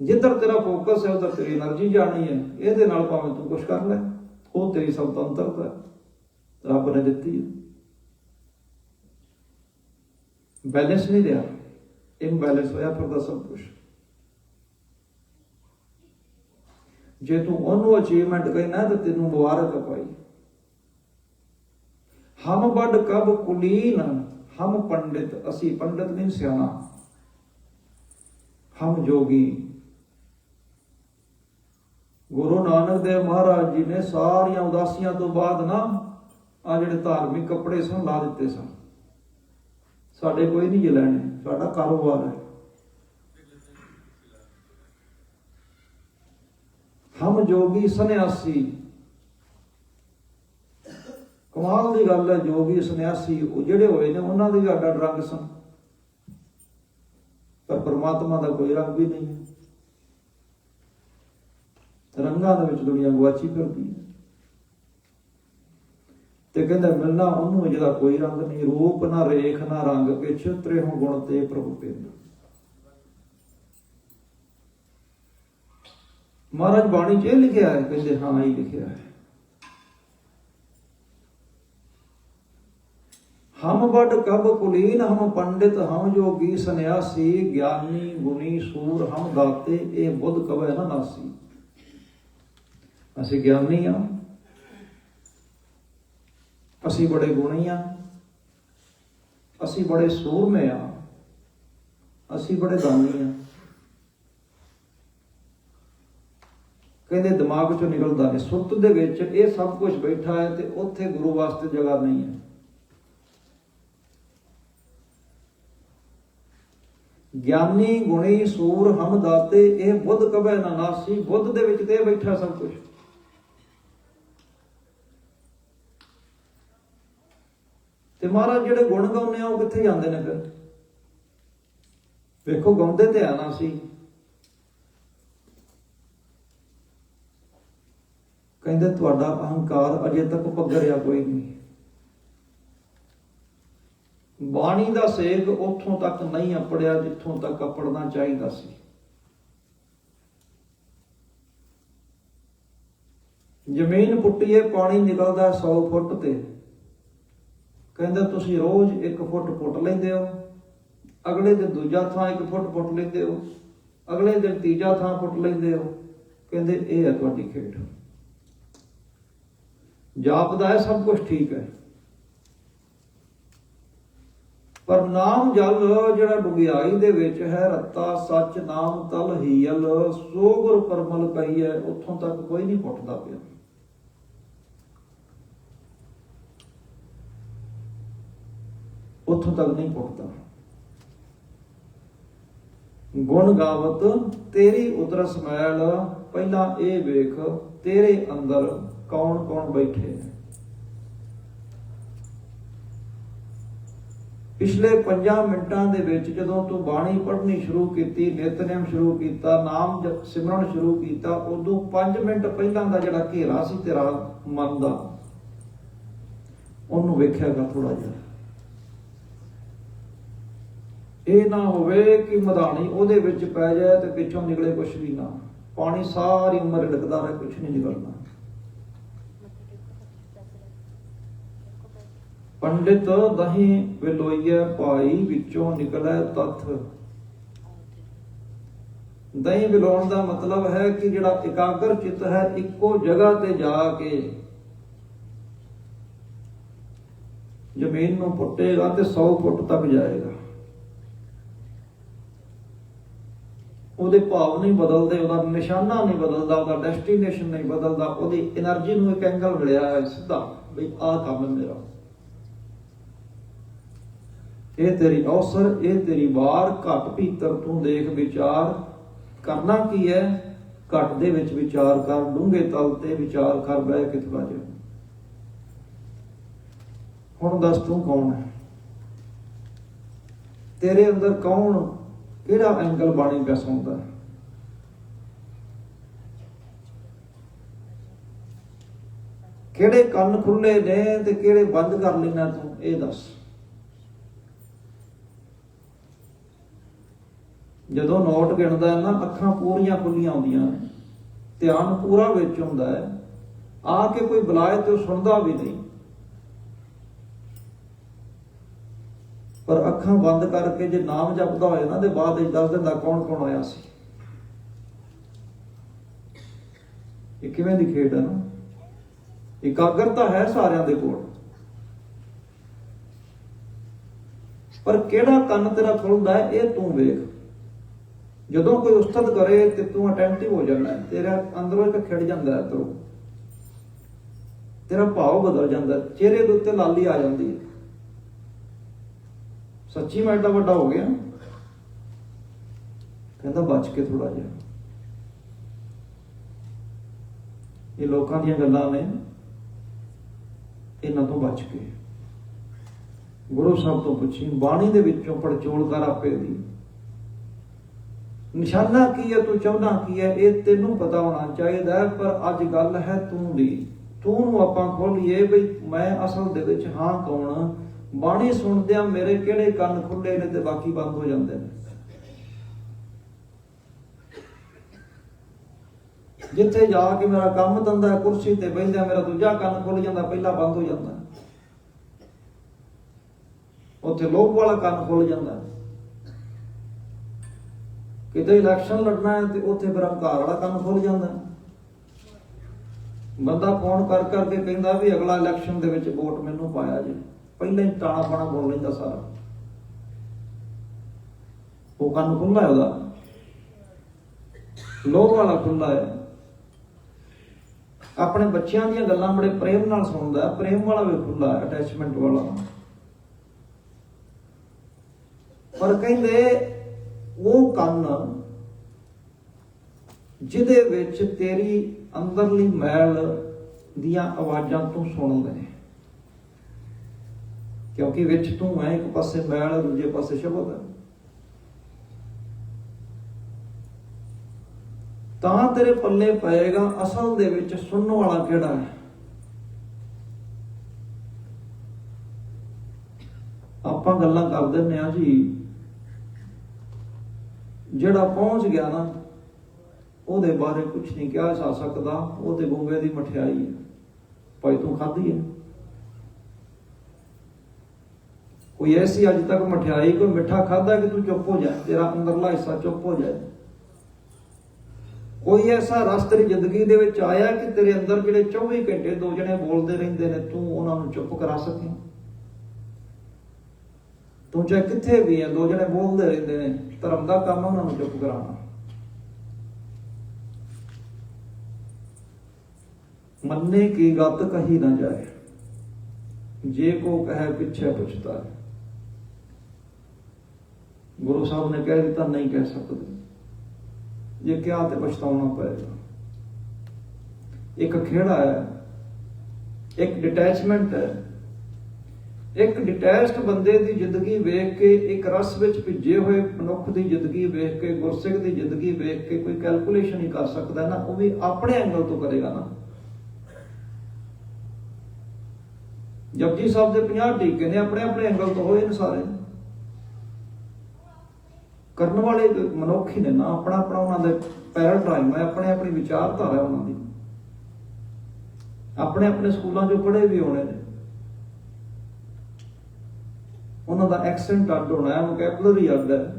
ਜਿੱਧਰ ਤੇਰਾ ਫੋਕਸ ਹੈ, ਉਧਰ ਤੇਰੀ એનર્ਜੀ ਜਾਣੀ ਹੈ। ਇਹਦੇ ਨਾਲ ਭਾਵੇਂ ਤੂੰ ਕੁਝ ਕਰ ਲੈ, ਉਹ ਤੇਰੀ ਸੁਤੰਤਰਤਾ ਰੱਬ ਨੇ ਦਿੱਤੀ ਹੈ। ਬੈਲੈਂਸ ਨਹੀਂ ਰਿਹਾ। ਇੰਬੈਲੈਂਸ ਹੋਇਆ, ਫਿਰ ਦਾ ਸਭ ਕੁਝ ਜੇ ਤੂੰ ਉਹਨੂੰ ਅਚੀਵਮੈਂਟ ਕਹਿਣਾ ਤਾਂ ਤੈਨੂੰ ਮੁਬਾਰਕ ਹੈ ਭਾਈ। ਹਮ ਵੱਡ ਕਬ ਕੁਲੀਨ, ਹਮ ਪੰਡਿਤ, ਅਸੀਂ ਪੰਡਿਤ ਨਹੀਂ, ਸਿਆਣਾ। ਹਮ ਜੋਗੀ। ਗੁਰੂ ਨਾਨਕ ਦੇਵ ਮਹਾਰਾਜ ਜੀ ਨੇ ਸਾਰੀਆਂ ਉਦਾਸੀਆਂ ਤੋਂ ਬਾਅਦ ਨਾ ਆ ਜਿਹੜੇ ਧਾਰਮਿਕ ਕੱਪੜੇ ਸਨ, ਲਾ ਦਿੱਤੇ ਸਨ। ਸਾਡੇ ਕੋਈ ਨਹੀਂ ਜੇ ਲੈਣੇ, ਸਾਡਾ ਕਾਰੋਬਾਰ ਹੈ। ਹਮ ਜੋਗੀ ਸੰਨਿਆਸੀ। ਕਮਾਲ ਦੀ ਗੱਲ ਹੈ, ਜੋਗੀ ਸੰਨਿਆਸੀ, ਉਹ ਜਿਹੜੇ ਹੋਏ ਨੇ, ਉਹਨਾਂ ਦੇ ਵੀ ਅੱਡ ਅੱਡ ਰੰਗ ਸਨ। ਪਰ ਪਰਮਾਤਮਾ ਦਾ ਕੋਈ ਰੰਗ ਵੀ ਨਹੀਂ ਹੈ। ਰੰਗਾਂ ਦੇ ਵਿੱਚ ਦੁਨੀਆ ਗਵਾਚੀ ਫਿਰਦੀ ਹੈ। ਤੇ ਕਹਿੰਦਾ ਮਿਲਣਾ ਉਹਨੂੰ ਜਿਹਦਾ ਕੋਈ ਰੰਗ ਨਹੀਂ, ਰੂਪ ਨਾ ਰੇਖ ਨਾ ਰੰਗ ਕਿਛ ਤ੍ਰਿਹੁ ਗੁਣ ਤੇ ਪ੍ਰਭੂ ਪਿੰਡ। ਮਹਾਰਾਜ ਬਾਣੀ 'ਚ ਇਹ ਲਿਖਿਆ ਹੈ, ਕਹਿੰਦੇ ਹਾਂ ਇਹ ਲਿਖਿਆ ਹੈ। ਹਮ ਵੱਡ ਕਬ ਕੁਲੀਨ, ਹਮ ਪੰਡਿਤ, ਹਮ ਜੋਗੀ ਸੰਨਿਆਸੀ, ਗਿਆਨੀ ਗੁਣੀ ਸੂਰ, ਹਮ ਦਾਤੇ, ਇਹ ਬੁੱਧ ਕਵੈ ਨਾ ਨਾਸੀ। ਅਸੀਂ ਗਿਆਨੀ ਆ ਅਸੀਂ ਬੜੇ ਗੁਣੀ ਆ, ਅਸੀਂ ਬੜੇ ਸੂਰਮੇ ਆ, ਅਸੀਂ ਬੜੇ ਦਾਨੀ ਆ। ਕਹਿੰਦੇ ਦਿਮਾਗ ਚੋਂ ਨਿਕਲਦਾ ਨਹੀਂ, ਸੁਰਤ ਦੇ ਵਿੱਚ ਇਹ ਸਭ ਕੁਝ ਬੈਠਾ ਹੈ ਤੇ ਉੱਥੇ ਗੁਰੂ ਵਾਸਤੇ ਜਗ੍ਹਾ ਨਹੀਂ ਹੈ। ਗਿਆਨੀ, ਗੁਣੀ, ਸੂਰ, ਹਮਦਾਤੇ, ਇਹ ਬੁੱਧ ਕਬੈ ਨਾ ਨਾਸੀ, ਬੁੱਧ ਦੇ ਵਿੱਚ ਤੇ ਇਹ ਬੈਠਾ ਸਭ ਕੁਝ ਤੇ ਮਹਾਰਾਜ ਜਿਹੜੇ ਗੁਣ ਗਾਉਂਦੇ ਆ, ਉਹ ਕਿੱਥੇ ਜਾਂਦੇ ਨੇ ਫਿਰ? ਵੇਖੋ, ਗਾਉਂਦੇ ਤੇ ਆਣਾ ਸੀ ਕਹਿੰਦੇ, ਤੁਹਾਡਾ ਅਹੰਕਾਰ ਅਜੇ ਤੱਕ ਪੱਗਰਿਆ ਕੋਈ ਨਹੀਂ। ਬਾਣੀ ਦਾ ਸੇਕ ਉੱਥੋਂ ਤੱਕ ਨਹੀਂ ਅਪੜਿਆ ਜਿੱਥੋਂ ਤੱਕ ਅਪੜਨਾ ਚਾਹੀਦਾ ਸੀ। ਜ਼ਮੀਨ ਪੁੱਟੀਏ, ਪਾਣੀ ਨਿਕਲਦਾ 100 ਫੁੱਟ ਤੇ। ਕਹਿੰਦਾ ਤੁਸੀਂ ਰੋਜ਼ 1 ਫੁੱਟ ਪੁੱਟ ਲੈਂਦੇ ਹੋ, ਅਗਲੇ ਦਿਨ ਦੂਜਾ ਥਾਂ 1 ਫੁੱਟ ਪੁੱਟ ਲੈਂਦੇ ਹੋ, ਅਗਲੇ ਦਿਨ ਤੀਜਾ ਥਾਂ ਪੁੱਟ ਲੈਂਦੇ ਹੋ। ਕਹਿੰਦੇ ਇਹ ਹੈ ਤੁਹਾਡੀ ਖੇਡ। ਜਾਪਦਾ ਹੈ ਸਭ ਕੁਝ ਠੀਕ ਹੈ। ਪਰ ਨਾਮ ਜਲ ਜਿਹੜਾ ਡੁਗਿਆਈ ਦੇ ਵਿੱਚ ਹੈ, ਰੱਤਾ, ਸੱਚ, ਨਾਮ, ਤਲ ਹੀਲ ਸੋ ਗੁਰ ਪਰਮਲ ਕਹੀ ਹੈ, ਉੱਥੋਂ ਤੱਕ ਕੋਈ ਨਹੀਂ ਪੁੱਟਦਾ ਪਿਆ। ਉੱਥੋਂ ਤੱਕ ਨਹੀਂ ਪੁੱਟਦਾ ਗੁਣ ਗਾਵਤ, ਤੇਰੀ ਉਤਰਸ ਮੈਲ, ਪਹਿਲਾਂ ਇਹ ਵੇਖ, ਤੇਰੇ ਅੰਦਰ ਕੌਣ ਕੌਣ ਬੈਠੇ ਪਿਛਲੇ 5 ਮਿੰਟਾਂ ਦੇ ਵਿੱਚ ਜਦੋਂ ਤੂੰ ਬਾਣੀ ਪੜ੍ਹਨੀ ਸ਼ੁਰੂ ਕੀਤੀ, ਨਿਤਨੇਮ ਸ਼ੁਰੂ ਕੀਤਾ, ਨਾਮ ਸਿਮਰਨ ਸ਼ੁਰੂ ਕੀਤਾ, ਉਦੋਂ 5 ਮਿੰਟ ਪਹਿਲਾਂ ਦਾ ਜਿਹੜਾ ਘੇਰਾ ਸੀ ਤੇਰਾ ਮਨ ਦਾ, ਉਹਨੂੰ ਵੇਖਿਆਗਾ ਥੋੜਾ ਜਿਹਾ। ਇਹ ਨਾ ਹੋਵੇ ਕਿ ਮਧਾਣੀ ਉਹਦੇ ਵਿੱਚ ਪੈ ਜਾਏ ਤੇ ਪਿੱਛੋਂ ਨਿਕਲੇ ਕੁਝ ਵੀ ਨਾ। ਪਾਣੀ ਸਾਰੀ ਉਮਰ ਡਿੱਗਦਾ ਰਹੇ ਕੁਝ ਨਹੀਂ ਨਿਕਲਣਾ ਪੰਡਿਤ ਦਹੀਂ ਵਿਲੋਈਏ ਪਾਈ ਵਿੱਚੋਂ ਨਿਕਲੇ ਤਥ। ਦਹੀਂ ਵਿਲਾਉਣ ਦਾ ਮਤਲਬ ਹੈ ਕਿ ਜਿਹੜਾ ਇਕਾਗਰ ਚਿੱਤ ਹੈ, ਇੱਕੋ ਜਗ੍ਹਾ ਤੇ ਜਾ ਕੇ ਜ਼ਮੀਨ ਨੂੰ ਪੁੱਟੇਗਾ ਤੇ 100 ਫੁੱਟ ਤੱਕ ਜਾਏਗਾ। ਉਹਦੇ ਭਾਵ ਨਹੀਂ ਬਦਲਦੇ, ਉਹਦਾ ਨਿਸ਼ਾਨਾ ਨਹੀਂ ਬਦਲਦਾ, ਉਹਦਾ ਡੈਸਟੀਨੇਸ਼ਨ ਨਹੀਂ ਬਦਲਦਾ, ਉਹਦੀ એનર્ਜੀ ਨੂੰ ਇੱਕ ਐਂਗਲ ਮਿਲਿਆ ਹੈ ਸਿੱਧਾ ਵੀ ਆਹ ਕੰਮ ਮੇਰਾ। ਇਹ ਤੇਰੀ ਅਵਸਰ, ਇਹ ਤੇਰੀ ਵਾਰ, ਘਟ ਭੀਤਰ ਤੂੰ ਦੇਖ ਵਿਚਾਰ। ਕਰਨਾ ਕੀ ਹੈ? ਘਟ ਦੇ ਵਿੱਚ ਵਿਚਾਰ ਕਰ, ਡੂੰਘੇ ਤਲ ਤੇ ਵਿਚਾਰ ਕਰ, ਬਹਿ ਕਿਤ ਬਾਜੇ ਹੁਣ ਦੱਸ ਤੂੰ ਕੌਣ ਹੈ? ਤੇਰੇ ਅੰਦਰ ਕੌਣ ਕਿਹੜਾ ਐਂਗਲ ਬਾਣੀ ਪਿਆ ਸੁਣਦਾ ਕਿਹੜੇ ਕੰਨ ਖੁੱਲੇ ਨੇ ਤੇ ਕਿਹੜੇ ਬੰਦ ਕਰ ਲੈਣਾ ਤੂੰ? ਇਹ ਦੱਸ। ਜਦੋਂ ਨੋਟ ਗਿਣਦਾ ਨਾ, ਅੱਖਾਂ ਪੂਰੀਆਂ ਖੁੱਲੀਆਂ ਆਉਂਦੀਆਂ ਨੇ। ਧਿਆਨ ਪੂਰਾ ਵਿੱਚ ਹੁੰਦਾ ਹੈ। ਆ ਕੇ ਕੋਈ ਬੁਲਾਏ ਤੇ ਸੁਣਦਾ ਵੀ ਨਹੀਂ। ਪਰ ਅੱਖਾਂ ਬੰਦ ਕਰਕੇ ਜੇ ਨਾਮ ਜਪਦਾ ਹੋਏ ਨਾ, ਤੇ ਬਾਅਦ ਵਿੱਚ ਦੱਸ ਦਿੰਦਾ ਕੌਣ ਕੌਣ ਹੋਇਆ ਸੀ। ਇਹ ਕਿਵੇਂ ਦੀ ਖੇਡ ਹੈ ਨਾ? ਇਕਾਗਰਤਾ ਹੈ ਸਾਰਿਆਂ ਦੇ ਕੋਲ। ਪਰ ਕਿਹੜਾ ਕੰਨ ਤੇਰਾ ਖੁੱਲਦਾ ਹੈ, ਇਹ ਤੂੰ ਵੇਖ। ਜਦੋਂ ਕੋਈ ਉਸਤਤ ਕਰੇ ਤੇ ਤੂੰ ਅਟੈਂਟਿਵ ਹੋ ਜਾਂਦਾ ਤੇਰਾ ਅੰਦਰੋਂ ਇੱਕ ਖਿੜ ਜਾਂਦਾ ਹੈ, ਅੰਦਰੋਂ। ਤੇਰਾ ਭਾਵ ਬਦਲ ਜਾਂਦਾ ਚਿਹਰੇ ਦੇ ਉੱਤੇ ਲਾਲੀ ਆ ਜਾਂਦੀ ਹੈ। ਸੱਚੀ ਮੈਂ ਐਡਾ ਵੱਡਾ ਹੋ ਗਿਆ। ਕਹਿੰਦਾ ਬਚ ਕੇ ਥੋੜਾ ਜਿਹਾ। ਇਹ ਲੋਕਾਂ ਦੀਆਂ ਗੱਲਾਂ ਨੇ। ਇਹਨਾਂ ਤੋਂ ਬਚ ਕੇ। ਗੁਰੂ ਸਾਹਿਬ ਤੋਂ ਪੁੱਛੀ, ਬਾਣੀ ਦੇ ਵਿੱਚੋਂ ਪੜਚੋਲ ਕਰ ਆਪੇ ਦੀ। ਨਿਸ਼ਾਨਾ ਕੀ ਹੈ, ਤੂੰ ਚਾਹੁੰਦਾ ਕੀ ਹੈ, ਇਹ ਤੈਨੂੰ ਪਤਾ ਹੋਣਾ ਚਾਹੀਦਾ ਪਰ ਅੱਜ ਗੱਲ ਹੈ ਤੂੰ ਦੀ। ਤੂੰ ਨੂੰ ਆਪਾਂ ਖੋਲੀਏ ਵੀ ਮੈਂ ਅਸਲ ਦੇ ਵਿੱਚ ਹਾਂ ਕੌਣ? ਬਾਣੀ ਸੁਣਦਿਆਂ ਮੇਰੇ ਕਿਹੜੇ ਕੰਨ ਖੁੱਲੇ ਨੇ ਤੇ ਬਾਕੀ ਬੰਦ ਹੋ ਜਾਂਦੇ ਨੇ? ਜਿੱਥੇ ਜਾ ਕੇ ਮੇਰਾ ਕੰਮ ਧੰਦਾ ਕੁਰਸੀ ਤੇ ਬੈਠਿਆ ਮੇਰਾ ਦੂਜਾ ਕੰਨ ਖੁੱਲ ਜਾਂਦਾ, ਪਹਿਲਾ ਬੰਦ ਹੋ ਜਾਂਦਾ। ਉੱਥੇ ਲੋਭ ਵਾਲਾ ਕੰਨ ਖੁੱਲ ਜਾਂਦਾ। ਕਿਤੇ ਇਲੈਕਸ਼ਨ ਲੜਨਾ ਹੈ ਤੇ ਉੱਥੇ ਫਿਰ ਹੰਕਾਰ ਵਾਲਾ ਕੰਨ ਖੁੱਲ ਜਾਂਦਾ। ਬੰਦਾ ਫੋਨ ਕਰ ਕਰਕੇ ਕਹਿੰਦਾ ਵੀ ਅਗਲਾ ਇਲੈਕਸ਼ਨ ਦੇ ਵਿੱਚ ਵੋਟ ਮੈਨੂੰ ਪਾਇਆ ਜੇ। ਪਹਿਲਾਂ ਹੀ ਟਾਣਾ ਪਾਣਾ ਬੋਲ ਲੈਂਦਾ ਸਾਰਾ। ਉਹ ਕੰਨ ਖੁੱਲਾ ਹੈ ਉਹਦਾ। ਲੋਭ ਵਾਲਾ ਖੁੱਲਾ ਹੈ। ਆਪਣੇ ਬੱਚਿਆਂ ਦੀਆਂ ਗੱਲਾਂ ਬੜੇ ਪ੍ਰੇਮ ਨਾਲ ਸੁਣਦਾ ਪ੍ਰੇਮ ਵਾਲਾ ਵੀ ਖੁੱਲਾ ਅਟੈਚਮੈਂਟ ਵਾਲਾ। ਪਰ ਕਹਿੰਦੇ ਉਹ ਕੰਨ ਜਿਹਦੇ ਵਿੱਚ ਤੇਰੀ ਅੰਦਰਲੀ ਮੈਲ ਦੀਆਂ ਆਵਾਜ਼ਾਂ ਤੂੰ ਸੁਣਦੇ ਨੇ। ਕਿਉਂਕਿ ਵਿੱਚ ਤੂੰ ਹੈ, ਇੱਕ ਪਾਸੇ ਮੈਲ ਦੂਜੇ ਪਾਸੇ ਸ਼ਬਦ ਹੈ। ਤਾਂ ਤੇਰੇ ਪੱਲੇ ਪਏਗਾ ਅਸਲ ਦੇ ਵਿੱਚ ਸੁਣਨ ਵਾਲਾ ਕਿਹੜਾ ਹੈ? ਆਪਾਂ ਗੱਲਾਂ ਕਰ ਦਿੰਦੇ ਆ ਜੀ। ਜਿਹੜਾ ਪਹੁੰਚ ਗਿਆ ਨਾ, ਉਹਦੇ ਬਾਰੇ ਕੁਝ ਨਹੀਂ ਕਿਹਾ ਜਾ ਸਕਦਾ ਉਹ ਤੇ ਗੋਗੇ ਦੀ ਮਠਿਆਈ ਹੈ। ਭਾਈ ਤੂੰ ਖਾਧੀ ਹੈ? ਕੋਈ ਐਸੀ ਅੱਜ ਤੱਕ ਮਠਿਆਈ, ਕੋਈ ਮਿੱਠਾ ਖਾਦਾ ਕਿ ਤੂੰ ਚੁੱਪ ਹੋ ਜਾ, ਤੇਰਾ ਅੰਦਰਲਾ ਹਿੱਸਾ ਚੁੱਪ ਹੋ ਜਾਏ? ਕੋਈ ਐਸਾ ਰਸ ਤੇਰੀ ਜ਼ਿੰਦਗੀ ਦੇ ਵਿੱਚ ਆਇਆ ਕਿ ਤੇਰੇ ਅੰਦਰ ਜਿਹੜੇ 24 ਘੰਟੇ ਦੋ ਜਣੇ ਬੋਲਦੇ ਰਹਿੰਦੇ ਨੇ, ਤੂੰ ਉਹਨਾਂ ਨੂੰ ਚੁੱਪ ਕਰਾ ਸਕੇ? ਤੂੰ ਚਾਹੇ ਕਿੱਥੇ ਵੀ ਹੈ, ਦੋ ਜਣੇ ਬੋਲਦੇ ਰਹਿੰਦੇ ਨੇ, ਧਰਮ ਦਾ ਕੰਮ ਉਹਨਾਂ ਨੂੰ ਚੁੱਪ ਕਰਾਉਣਾ। ਮੰਨੇ ਕੀ ਗੱਤ ਕਹੀ ਨਾ ਜਾਏ, ਜੇ ਕੋ ਕਹੇ ਪਿੱਛੇ ਪੁੱਛਤਾ। ਹੈ ਗੁਰੂ ਸਾਹਿਬ ਨੇ ਕਹਿ ਦਿੱਤਾ, ਨਹੀਂ ਕਹਿ ਸਕਦੇ। ਜੇ ਕਿਹਾ ਤੇ ਪਛਤਾਉਣਾ ਪਏਗਾ। ਇੱਕ ਖੇੜਾ ਹੈ, ਇੱਕ ਡਿਟੈਚਮੈਂਟ ਹੈ। ਇੱਕ ਡਿਟੈਚਡ ਬੰਦੇ ਦੀ ਜ਼ਿੰਦਗੀ ਵੇਖ ਕੇ, ਇੱਕ ਰਸ ਵਿੱਚ ਭਿੱਜੇ ਹੋਏ ਮਨੁੱਖ ਦੀ ਜ਼ਿੰਦਗੀ ਵੇਖ ਕੇ, ਗੁਰਸਿੱਖ ਦੀ ਜ਼ਿੰਦਗੀ ਵੇਖ ਕੇ ਕੋਈ ਕੈਲਕੂਲੇਸ਼ਨ ਹੀ ਕਰ ਸਕਦਾ ਨਾ, ਉਹ ਵੀ ਆਪਣੇ ਐਂਗਲ ਤੋਂ ਕਰੇਗਾ ਨਾ। ਜਪਜੀ ਸਾਹਿਬ ਦੇ 50 ਟੀਕੇ ਨੇ ਆਪਣੇ ਆਪਣੇ ਐਂਗਲ ਤੋਂ ਹੋਏ ਨੇ ਸਾਰੇ। ਕਰਨ ਵਾਲੇ ਮਨੁੱਖ ਹੀ ਨੇ ਨਾ, ਆਪਣਾ ਆਪਣਾ ਉਹਨਾਂ ਦੇ ਪੈਰਾਡਾਈਮ ਹੈ, ਆਪਣੇ ਆਪਣੀ ਵਿਚਾਰਧਾਰਾ ਉਹਨਾਂ ਦੀ। ਆਪਣੇ ਆਪਣੇ ਸਕੂਲਾਂ 'ਚੋਂ ਪੜ੍ਹੇ ਵੀ ਹੋਣੇ ਨੇ। ਉਹਨਾਂ ਦਾ ਐਕਸੈਂਟ ਅੱਡ ਹੋਣਾ ਹੈ ਵੋਕੈਬਲਰੀ ਅੱਡ ਹੈ।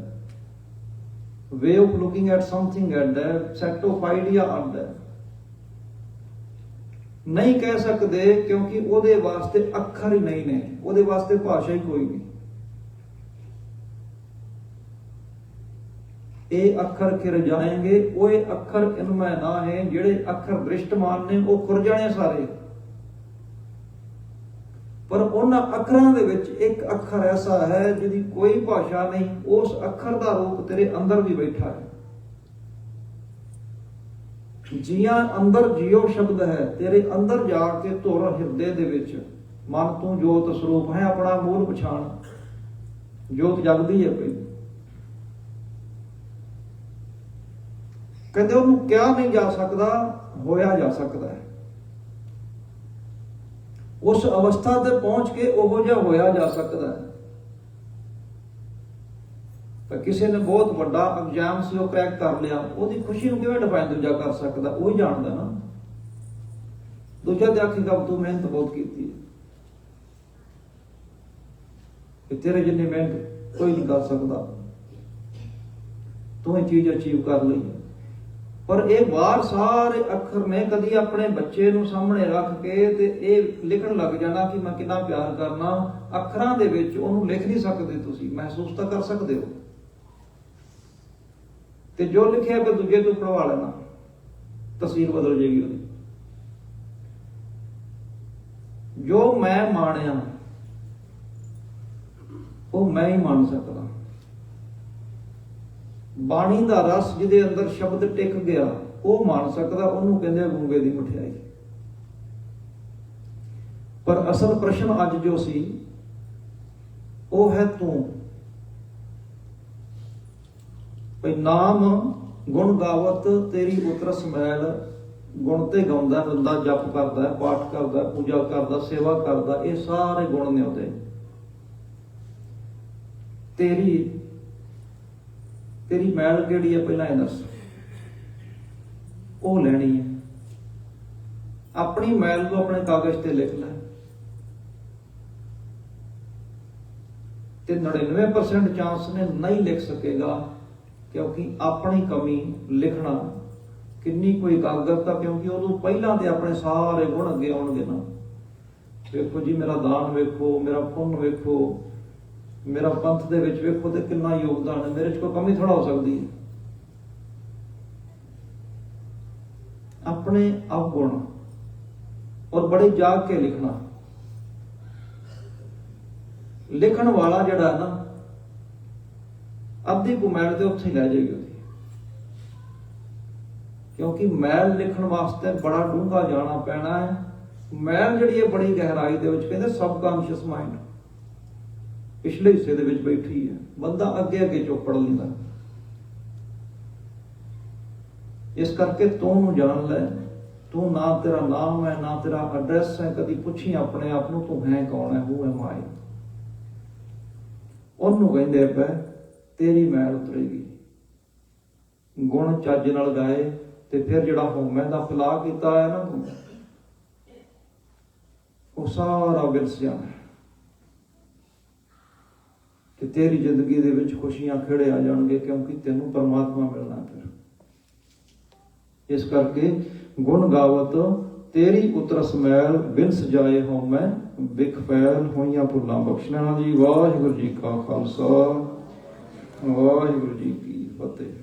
Way of looking at something ਅੱਡ ਹੈ ਸੈਟ ਆਫ ਆਈਡੀਆ ਅੱਡ ਹੈ। ਨਹੀਂ ਕਹਿ ਸਕਦੇ ਕਿਉਂਕਿ ਉਹਦੇ ਵਾਸਤੇ ਅੱਖਰ ਹੀ ਨਹੀਂ ਨੇ, ਉਹਦੇ ਵਾਸਤੇ ਭਾਸ਼ਾ ਹੀ ਕੋਈ ਨਹੀਂ। ਇਹ ਅੱਖਰ ਖਿਰ ਜਾਣਗੇ ਉਹ ਅੱਖਰ ਇਨਮੈ ਨਾ ਹੈ, ਜਿਹੜੇ ਅੱਖਰ ਦ੍ਰਿਸ਼ਟਮਾਨ ਨੇ, ਉਹ ਖੁਰ ਜਾਣੇ ਸਾਰੇ। ਪਰ ਉਹਨਾਂ ਅੱਖਰਾਂ ਦੇ ਵਿੱਚ ਇੱਕ ਅੱਖਰ ਐਸਾ ਹੈ, ਜਿਹਦੀ ਕੋਈ ਭਾਸ਼ਾ ਨਹੀਂ, ਉਸ ਅੱਖਰ ਦਾ ਰੂਪ ਤੇਰੇ ਅੰਦਰ ਵੀ ਬੈਠਾ ਹੈ। ਜੀਆਂ ਅੰਦਰ ਜਿਉ ਸ਼ਬਦ ਹੈ, ਤੇਰੇ ਅੰਦਰ ਜਾ ਕੇ ਧੁਰ ਹਿਰਦੇ ਦੇ ਵਿੱਚ। ਮਨ ਤੂੰ ਜੋਤ ਸਰੂਪ ਹੈ ਆਪਣਾ ਮੂਲ ਪਛਾਣ। ਜੋਤ ਜਗਦੀ ਹੈ ਕੋਈ। ਕਹਿੰਦੇ ਉਹਨੂੰ ਕਿਹਾ ਨਹੀਂ ਜਾ ਸਕਦਾ, ਹੋਇਆ ਜਾ ਸਕਦਾ ਹੈ। ਉਸ ਅਵਸਥਾ ਤੇ ਪਹੁੰਚ ਕੇ ਉਹੋ ਜਿਹਾ ਹੋਇਆ ਜਾ ਸਕਦਾ ਹੈ। ਤਾਂ ਕਿਸੇ ਨੇ ਬਹੁਤ ਵੱਡਾ ਐਗਜ਼ਾਮ ਸੀ, ਉਹ ਕ੍ਰੈਕ ਕਰ ਲਿਆ। ਉਹਦੀ ਖੁਸ਼ੀ ਨੂੰ ਕਿਵੇਂ ਡਿਫਾਈਨ ਦੂਜਾ ਕਰ ਸਕਦਾ? ਉਹ ਹੀ ਜਾਣਦਾ ਨਾ। ਦੂਜਾ ਤੇ ਆਖੀ ਆਖੇਗਾ ਤੂੰ ਮਿਹਨਤ ਬਹੁਤ ਕੀਤੀ ਹੈ। ਕਿ ਤੇਰੇ ਜਿੰਨੀ ਮਿਹਨਤ, ਕੋਈ ਨਹੀਂ ਕਰ ਸਕਦਾ। ਤੂੰ ਇਹ ਚੀਜ਼ ਅਚੀਵ ਕਰ ਲਈ ਪਰ ਇਹ ਬਾਹਰ ਸਾਰੇ ਅੱਖਰ ਨੇ ਕਦੀ ਆਪਣੇ ਬੱਚੇ ਨੂੰ ਸਾਹਮਣੇ ਰੱਖ ਕੇ ਤੇ ਇਹ ਲਿਖਣ ਲੱਗ ਜਾਣਾ ਕਿ ਮੈਂ ਕਿੰਨਾ ਪਿਆਰ ਕਰਨਾ। ਅੱਖਰਾਂ ਦੇ ਵਿੱਚ ਉਹਨੂੰ ਲਿਖ ਨਹੀਂ ਸਕਦੇ ਤੁਸੀਂ, ਮਹਿਸੂਸ ਤਾਂ ਕਰ ਸਕਦੇ ਹੋ। ਤੇ ਜੋ ਲਿਖਿਆ ਫਿਰ ਦੂਜੇ ਤੋਂ ਪੜਵਾ ਲੈਣਾ। ਤਸਵੀਰ ਬਦਲ ਜਾਏਗੀ ਉਹਦੀ। ਜੋ ਮੈਂ ਮਾਣਿਆ, ਉਹ ਮੈਂ ਹੀ ਮੰਨ ਸਕਦਾ। ਬਾਣੀ ਦਾ ਰਸ ਜਿਹਦੇ ਅੰਦਰ ਸ਼ਬਦ ਟਿਕ ਗਿਆ, ਉਹ ਮਾਣ ਸਕਦਾ, ਉਹਨੂੰ ਕਹਿੰਦੇ ਗੂੰਗੇ ਦੀ ਮਠਿਆਈ। ਪਰ ਅਸਲ ਪ੍ਰਸ਼ਨ ਅੱਜ ਜੋ ਸੀ, ਉਹ ਹੈ ਤੂੰ। ਭਈ ਨਾਮ, ਗੁਣ ਗਾਵਤ, ਤੇਰੀ ਉਤਰਸ ਮੈਲ ਗੁਣ ਤੇ ਗਾਉਂਦਾ ਬੰਦਾ ਜਪ ਕਰਦਾ, ਪਾਠ ਕਰਦਾ, ਪੂਜਾ ਕਰਦਾ, ਸੇਵਾ ਕਰਦਾ, ਇਹ ਸਾਰੇ ਗੁਣ ਨੇ ਉਹਦੇ। ਤੇਰੀ ਤੇਰੀ ਮੈਲ ਕਿਹੜੀ ਹੈ ਪਹਿਲਾਂ ਇਹ ਦੱਸ। ਉਹ ਲੈਣੀ ਹੈ ਆਪਣੀ ਮੈਲ ਨੂੰ ਆਪਣੇ ਕਾਗਜ਼ ਤੇ ਲਿਖ ਲੈ। ਤੇ 99% ਚਾਂਸ ਨੇ ਨਹੀਂ ਲਿਖ ਸਕੇਗਾ ਕਿਉਂਕਿ ਆਪਣੀ ਕਮੀ ਲਿਖਣਾ। ਕਿੰਨੀ ਕੋਈ ਇਕਾਗਰਤਾ ਕਿਉਂਕਿ ਉਹਨੂੰ ਪਹਿਲਾਂ ਤੇ ਆਪਣੇ ਸਾਰੇ ਗੁਣ ਅੱਗੇ ਆਉਣਗੇ ਨਾ। ਵੇਖੋ ਜੀ, ਮੇਰਾ ਦਾਨ ਵੇਖੋ, ਮੇਰਾ ਪੁੰਨ ਵੇਖੋ। ਮੇਰਾ ਪੰਥ ਦੇ ਵਿੱਚ ਵੇਖੋ ਤੇ ਕਿੰਨਾ ਯੋਗਦਾਨ ਹੈ। ਮੇਰੇ 'ਚ ਕੋਈ ਕਮੀ ਥੋੜਾ ਹੋ ਸਕਦੀ ਹੈ। ਆਪਣੇ ਅਵਗੁਣ ਔਰ ਬੜੇ ਜਾਗ ਕੇ ਲਿਖਣਾ। ਲਿਖਣ ਵਾਲਾ ਜਿਹੜਾ ਨਾ, ਅੱਧੀ ਕੁ ਮੈਲ ਤੇ ਉੱਥੇ ਹੀ ਲੈ ਜਾਏਗੀ ਉਹਦੀ। ਕਿਉਂਕਿ ਮੈਲ ਲਿਖਣ ਵਾਸਤੇ ਬੜਾ ਡੂੰਘਾ ਜਾਣਾ ਪੈਣਾ ਹੈ। ਮੈਲ ਜਿਹੜੀ ਹੈ ਬੜੀ ਗਹਿਰਾਈ ਦੇ ਵਿੱਚ ਕਹਿੰਦੇ ਸਬਕੌਂਸ਼ੀਅਸ ਮਾਈਂਡ। ਪਿਛਲੇ ਹਿੱਸੇ ਦੇ ਵਿੱਚ ਬੈਠੀ ਹੈ। ਬੰਦਾ ਅੱਗੇ ਅੱਗੇ ਚੋਪੜ ਲੈਂਦਾ। ਇਸ ਕਰਕੇ ਤੂੰ ਨੂੰ ਜਾਣ ਲੈ। ਤੂੰ ਨਾ ਤੇਰਾ ਨਾਮ ਹੈ, ਨਾ ਤੇਰਾ ਐਡਰੈਸ ਹੈ। ਕਦੀ ਪੁੱਛੀ ਆਪਣੇ ਆਪ ਨੂੰ, ਤੂੰ ਹੈ ਕੌਣ ਹੈ? ਹੂ ਐਮ ਆਈ ਉਹਨੂੰ ਕਹਿੰਦੇ ਪੈ ਤੇਰੀ ਮੈਲ ਉਤਰੇਗੀ। ਗੁਣ ਚੱਜ ਨਾਲ ਗਾਏ ਤੇ ਫਿਰ ਜਿਹੜਾ ਹਉਮੈ ਦਾ ਫਲਾ ਕੀਤਾ ਹੈ ਨਾ ਤੂੰ, ਉਹ ਸਾਰਾ ਵਿਰਸ ਜਾਣਾ ਤੇਰੀ ਜ਼ਿੰਦਗੀ ਦੇ ਵਿੱਚ ਖੁਸ਼ੀਆਂ ਖੇੜੇ ਆ ਜਾਣਗੇ ਕਿਉਂਕਿ ਤੈਨੂੰ ਪਰਮਾਤਮਾ ਮਿਲਣਾ ਫਿਰ ਇਸ ਕਰਕੇ ਗੁਣ ਗਾਵਤ, ਤੇਰੀ ਉਤਰਸ ਸਮੈਲ ਬਿਨਸ ਜਾਏ ਹੋ ਮੈਂ, ਬਿਖ ਫੈਲ ਹੋਈਆਂ ਭੁੱਲਾਂ ਬਖਸ਼ਣਾ ਜੀ ਵਾਹਿਗੁਰੂ ਜੀ ਕਾ ਖਾਲਸਾ, ਵਾਹਿਗੁਰੂ ਜੀ ਕੀ ਫਤਿਹ।